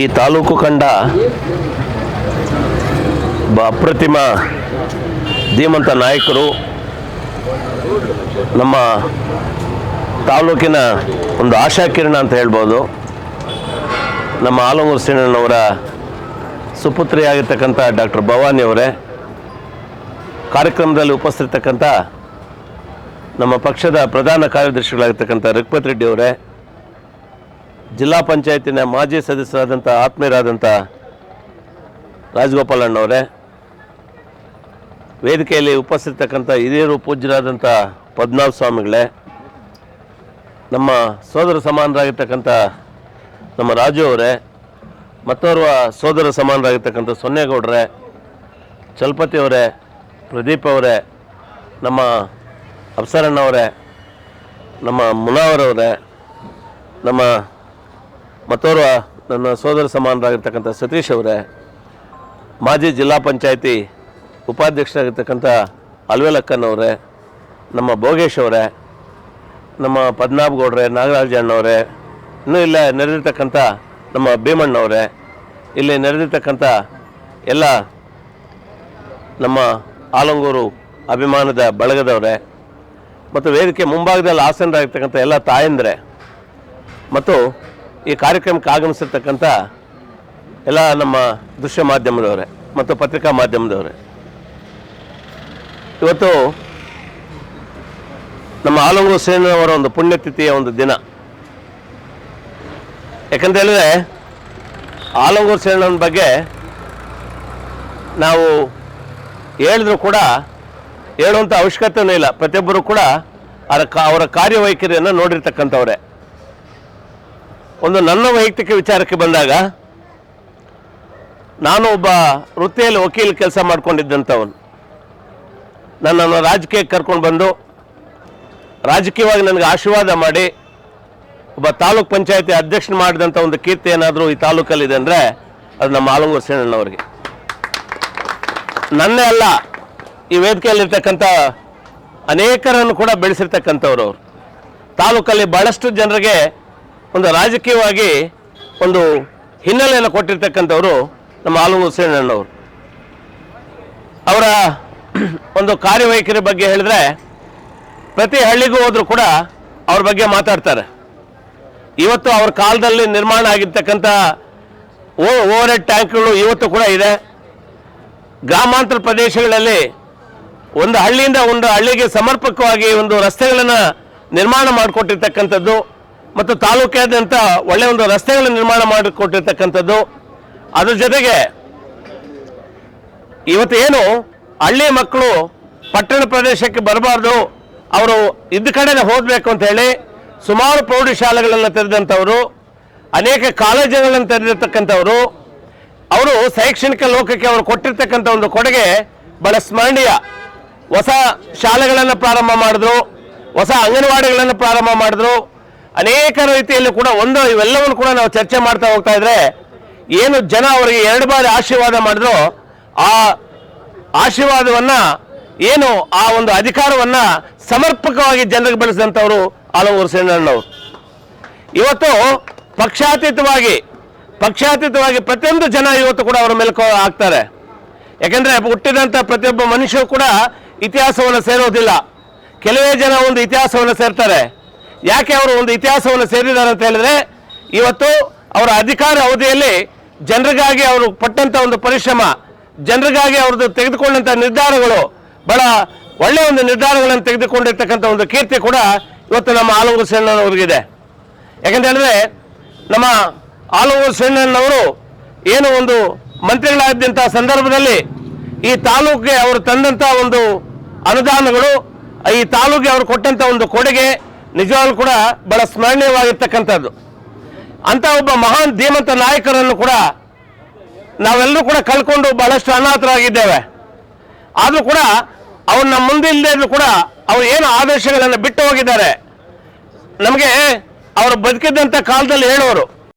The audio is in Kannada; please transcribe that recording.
ಈ ತಾಲೂಕು ಕಂಡ ಅಪ್ರತಿಮ ಧೀಮಂತ ನಾಯಕರು ನಮ್ಮ ತಾಲೂಕಿನ ಒಂದು ಆಶಾಕಿರಣ ಅಂತ ಹೇಳ್ಬೋದು. ನಮ್ಮ ಆಲಮೂರು ಶ್ರೀಣ್ಣನವರ ಸುಪುತ್ರಿಯಾಗಿರ್ತಕ್ಕಂಥ ಡಾಕ್ಟರ್ ಭವಾನಿ ಅವರೇ, ಕಾರ್ಯಕ್ರಮದಲ್ಲಿ ಉಪಸ್ಥಿತಕ್ಕಂಥ ನಮ್ಮ ಪಕ್ಷದ ಪ್ರಧಾನ ಕಾರ್ಯದರ್ಶಿಗಳಾಗಿರ್ತಕ್ಕಂಥ ರಘುಪತ್ ರೆಡ್ಡಿ ಅವರೇ ಜಿಲ್ಲಾ ಪಂಚಾಯತಿನ ಮಾಜಿ ಸದಸ್ಯರಾದಂಥ ಆತ್ಮೀಯರಾದಂಥ ರಾಜಗೋಪಾಲಣ್ಣವರೇ ವೇದಿಕೆಯಲ್ಲಿ ಉಪಸ್ಥಿತಕ್ಕಂಥ ಹಿರಿಯರು ಪೂಜ್ಯರಾದಂಥ ಪದ್ಮನಾಭ ಸ್ವಾಮಿಗಳೇ, ನಮ್ಮ ಸೋದರ ಸಮಾನರಾಗಿರ್ತಕ್ಕಂಥ ನಮ್ಮ ರಾಜು ಅವರೇ, ಮತ್ತೋರ್ವ ಸೋದರ ಸಮಾನರಾಗಿರ್ತಕ್ಕಂಥ ಸೊನ್ನೇಗೌಡ್ರೆ, ಚಲಪತಿ ಅವರೇ, ಪ್ರದೀಪ್ ಅವರೇ, ನಮ್ಮ ಅಪ್ಸರಣ್ಣವರೇ ನಮ್ಮ ಮುನಾವರವರೇ ನಮ್ಮ ಮತ್ತೋರ್ವ ನನ್ನ ಸೋದರ ಸಮಾನರಾಗಿರ್ತಕ್ಕಂಥ ಸತೀಶ್ ಅವರೇ, ಮಾಜಿ ಜಿಲ್ಲಾ ಪಂಚಾಯತಿ ಉಪಾಧ್ಯಕ್ಷರಾಗಿರ್ತಕ್ಕಂಥ ಅಲ್ವೇಲಕ್ಕನವರೇ ನಮ್ಮ ಭೋಗೇಶ್ ಅವರೇ, ನಮ್ಮ ಪದ್ನಾಬ್ ಗೌಡ್ರೆ, ನಾಗರಾಜ ಅಣ್ಣವರೇ ಇನ್ನೂ ಇಲ್ಲ ನೆರೆದಿರ್ತಕ್ಕಂಥ ನಮ್ಮ ಭೀಮಣ್ಣವರೇ ಇಲ್ಲಿ ನೆರೆದಿರ್ತಕ್ಕಂಥ ಎಲ್ಲ ನಮ್ಮ ಆಲಂಗೂರು ಅಭಿಮಾನದ ಬಳಗದವರೇ, ಮತ್ತು ವೇದಿಕೆ ಮುಂಭಾಗದಲ್ಲಿ ಆಸನರಾಗಿರ್ತಕ್ಕಂಥ ಎಲ್ಲ ತಾಯಂದ್ರೆ, ಮತ್ತು ಈ ಕಾರ್ಯಕ್ರಮಕ್ಕೆ ಆಗಮಿಸಿರ್ತಕ್ಕಂಥ ಎಲ್ಲ ನಮ್ಮ ದೃಶ್ಯ ಮಾಧ್ಯಮದವರೇ ಮತ್ತು ಪತ್ರಿಕಾ ಮಾಧ್ಯಮದವರೇ. ಇವತ್ತು ನಮ್ಮ ಆಲಂಗೂರು ಸೇನವರ ಒಂದು ಪುಣ್ಯತಿಥಿಯ ಒಂದು ದಿನ. ಯಾಕಂತ ಹೇಳಿದ್ರೆ ಆಲಂಗೂರು ಸೇನನ ಬಗ್ಗೆ ನಾವು ಹೇಳಿದ್ರು ಕೂಡ ಹೇಳುವಂಥ ಅವಶ್ಯಕತೆಯೂ ಇಲ್ಲ. ಪ್ರತಿಯೊಬ್ಬರು ಕೂಡ ಅವರ ಅವರ ಕಾರ್ಯವೈಖರಿಯನ್ನು ನೋಡಿರ್ತಕ್ಕಂಥವ್ರೆ. ಒಂದು ನನ್ನ ವೈಯಕ್ತಿಕ ವಿಚಾರಕ್ಕೆ ಬಂದಾಗ, ನಾನು ಒಬ್ಬ ವೃತ್ತಿಯಲ್ಲಿ ವಕೀಲ ಕೆಲಸ ಮಾಡ್ಕೊಂಡಿದ್ದಂಥವನು. ನನ್ನನ್ನು ರಾಜಕೀಯಕ್ಕೆ ಕರ್ಕೊಂಡು ಬಂದು, ರಾಜಕೀಯವಾಗಿ ನನಗೆ ಆಶೀರ್ವಾದ ಮಾಡಿ, ಒಬ್ಬ ತಾಲೂಕ್ ಪಂಚಾಯತಿ ಅಧ್ಯಕ್ಷನ ಮಾಡಿದಂಥ ಒಂದು ಕೀರ್ತಿ ಏನಾದರೂ ಈ ತಾಲೂಕಲ್ಲಿದೆ ಅಂದರೆ ಅದು ನಮ್ಮ ಆಲಂಗೂರು ಸೇನಣ್ಣವರಿಗೆ. ನನ್ನೇ ಅಲ್ಲ, ಈ ವೇದಿಕೆಯಲ್ಲಿರ್ತಕ್ಕಂಥ ಅನೇಕರನ್ನು ಕೂಡ ಬೆಳೆಸಿರ್ತಕ್ಕಂಥವ್ರು ಅವರು. ತಾಲೂಕಲ್ಲಿ ಭಾಳಷ್ಟು ಜನರಿಗೆ ಒಂದು ರಾಜಕೀಯವಾಗಿ ಒಂದು ಹಿನ್ನೆಲೆಯನ್ನು ಕೊಟ್ಟಿರ್ತಕ್ಕಂಥವರು ನಮ್ಮ ಆಲೂರು ಸೇನಣ್ಣವರು ಅವರ ಒಂದು ಕಾರ್ಯವೈಖರಿ ಬಗ್ಗೆ ಹೇಳಿದ್ರೆ ಪ್ರತಿ ಹಳ್ಳಿಗೂ ಹೋದರೂ ಕೂಡ ಅವ್ರ ಬಗ್ಗೆ ಮಾತಾಡ್ತಾರೆ. ಇವತ್ತು ಅವ್ರ ಕಾಲದಲ್ಲಿ ನಿರ್ಮಾಣ ಆಗಿರ್ತಕ್ಕಂಥ ಓ ಓವರ್ ಹೆಡ್ ಟ್ಯಾಂಕ್ಗಳು ಇವತ್ತು ಕೂಡ ಇದೆ. ಗ್ರಾಮಾಂತರ ಪ್ರದೇಶಗಳಲ್ಲಿ ಒಂದು ಹಳ್ಳಿಯಿಂದ ಒಂದು ಹಳ್ಳಿಗೆ ಸಮರ್ಪಕವಾಗಿ ಒಂದು ರಸ್ತೆಗಳನ್ನು ನಿರ್ಮಾಣ ಮಾಡಿಕೊಟ್ಟಿರ್ತಕ್ಕಂಥದ್ದು ಮತ್ತು ತಾಲೂಕಾದ್ಯಂತ ಒಳ್ಳೆಯ ಒಂದು ರಸ್ತೆಗಳನ್ನು ನಿರ್ಮಾಣ ಮಾಡಿಕೊಟ್ಟಿರ್ತಕ್ಕಂಥದ್ದು. ಅದರ ಜೊತೆಗೆ ಇವತ್ತು ಏನು ಹಳ್ಳಿ ಮಕ್ಕಳು ಪಟ್ಟಣ ಪ್ರದೇಶಕ್ಕೆ ಬರಬಾರ್ದು, ಅವರು ಇದ್ದ ಕಡೆನೇ ಹೋಗಬೇಕು ಅಂತ ಹೇಳಿ ಸುಮಾರು ಪ್ರೌಢಶಾಲೆಗಳನ್ನು ತೆರೆದಂಥವರು, ಅನೇಕ ಕಾಲೇಜುಗಳನ್ನು ತೆರೆದಿರ್ತಕ್ಕಂಥವರು, ಅವರು ಶೈಕ್ಷಣಿಕ ಲೋಕಕ್ಕೆ ಅವರು ಕೊಟ್ಟಿರ್ತಕ್ಕಂಥ ಒಂದು ಕೊಡುಗೆ ಬಹಳ ಸ್ಮರಣೀಯ. ಹೊಸ ಶಾಲೆಗಳನ್ನು ಪ್ರಾರಂಭ ಮಾಡಿದ್ರು, ಹೊಸ ಅಂಗನವಾಡಿಗಳನ್ನು ಪ್ರಾರಂಭ ಮಾಡಿದ್ರು. ಅನೇಕ ರೀತಿಯಲ್ಲಿ ಕೂಡ ಒಂದು ಇವೆಲ್ಲವನ್ನು ಕೂಡ ನಾವು ಚರ್ಚೆ ಮಾಡ್ತಾ ಹೋಗ್ತಾ ಇದ್ರೆ, ಏನು ಜನ ಅವರಿಗೆ ಎರಡು ಬಾರಿ ಆಶೀರ್ವಾದ ಮಾಡಿದ್ರು, ಆ ಆಶೀರ್ವಾದವನ್ನ ಏನು ಆ ಒಂದು ಅಧಿಕಾರವನ್ನ ಸಮರ್ಪಕವಾಗಿ ಜನರಿಗೆ ಬೆಳೆಸಿದಂಥವರು ಆಲಮೂರು ಸೇನಣ್ಣವರು. ಇವತ್ತು ಪಕ್ಷಾತೀತವಾಗಿ ಪಕ್ಷಾತೀತವಾಗಿ ಪ್ರತಿಯೊಂದು ಜನ ಇವತ್ತು ಕೂಡ ಅವರ ಮೇಲೆ ಆಗ್ತಾರೆ. ಯಾಕೆಂದ್ರೆ ಹುಟ್ಟಿದಂಥ ಪ್ರತಿಯೊಬ್ಬ ಮನುಷ್ಯರು ಕೂಡ ಇತಿಹಾಸವನ್ನು ಸೇರೋದಿಲ್ಲ. ಕೆಲವೇ ಜನ ಒಂದು ಇತಿಹಾಸವನ್ನು ಸೇರ್ತಾರೆ. ಯಾಕೆ ಅವರು ಒಂದು ಇತಿಹಾಸವನ್ನು ಸೇರಿದ್ದಾರೆ ಅಂತ ಹೇಳಿದ್ರೆ, ಇವತ್ತು ಅವರ ಅಧಿಕಾರ ಅವಧಿಯಲ್ಲಿ ಜನರಿಗಾಗಿ ಅವರು ಪಟ್ಟಂತ ಒಂದು ಪರಿಶ್ರಮ, ಜನರಿಗಾಗಿ ಅವ್ರದ್ದು ತೆಗೆದುಕೊಂಡಂಥ ನಿರ್ಧಾರಗಳು, ಬಹಳ ಒಳ್ಳೆಯ ಒಂದು ನಿರ್ಧಾರಗಳನ್ನು ತೆಗೆದುಕೊಂಡಿರ್ತಕ್ಕಂಥ ಒಂದು ಕೀರ್ತಿ ಕೂಡ ಇವತ್ತು ನಮ್ಮ ಆಲೂರು ಸೇನಣ್ಣವ್ರಿಗಿದೆ ಯಾಕಂತ ಹೇಳಿದ್ರೆ, ನಮ್ಮ ಆಲೂರು ಸಣ್ಣನವರು ಏನು ಒಂದು ಮಂತ್ರಿಗಳಾದಂಥ ಸಂದರ್ಭದಲ್ಲಿ ಈ ತಾಲೂಕಿಗೆ ಅವರು ತಂದಂಥ ಒಂದು ಅನುದಾನಗಳು, ಈ ತಾಲೂಕಿಗೆ ಅವರು ಕೊಟ್ಟಂಥ ಒಂದು ಕೊಡುಗೆ ನಿಜವಾಗ್ಲೂ ಕೂಡ ಬಹಳ ಸ್ಮರಣೀಯವಾಗಿರ್ತಕ್ಕಂಥದ್ದು. ಅಂತ ಒಬ್ಬ ಮಹಾನ್ ಧೀಮಂತ ನಾಯಕರನ್ನು ಕೂಡ ನಾವೆಲ್ಲರೂ ಕೂಡ ಕಳ್ಕೊಂಡು ಬಹಳಷ್ಟು ಅನಾಥರಾಗಿದ್ದೇವೆ. ಆದರೂ ಕೂಡ ಅವ್ರು ನಮ್ಮ ಮುಂದೆ ಇಲ್ಲದೆ ಕೂಡ ಅವ್ರು ಏನು ಆದರ್ಶಗಳನ್ನು ಬಿಟ್ಟು ಹೋಗಿದ್ದಾರೆ. ನಮಗೆ ಅವರು ಬದುಕಿದ್ದಂಥ ಕಾಲದಲ್ಲಿ ಹೇಳೋರು